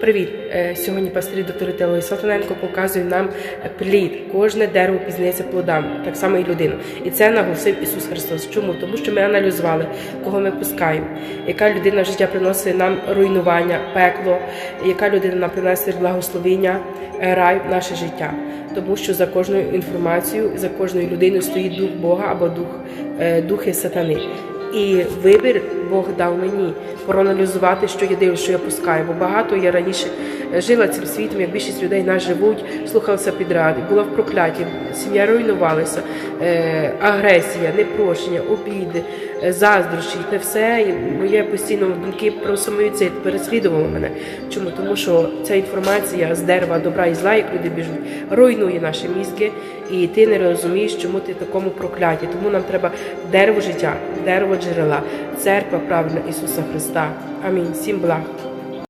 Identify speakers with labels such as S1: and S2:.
S1: Привіт! Е, Сьогодні пастирі доктори Телої Салтаненко показує нам плід. Кожне дерево пізнається плодами, так само і людину. І це наголосив Ісус Христос. Чому? Тому що ми аналізували, кого ми пускаємо, яка людина життя приносить нам руйнування, пекло, яка людина нам приносить благословення, е, рай в наше життя. Тому що за кожною інформацією, за кожною людиною стоїть дух Бога або дух, е, духи сатани. І вибір Бог дав мені проаналізувати, що я дивлюсь, що я пускаю. Бо багато я раніше жила цим світом, як більшість людей нас живуть, слухалася підряд, була в прокляті, сім'я руйнувалася, е, агресія, непрощення, обіди, е, заздрощі, те все. Моє постійно думки про самоюцит переслідувало мене. Чому? Тому що ця інформація з дерева добра і зла, як люди біжуть, руйнує наші мізки, і ти не розумієш, чому ти в такому прокляті. Тому нам треба дерево життя, дерево джерела, церква правильна Ісуса Христа. Амінь. Всім благ.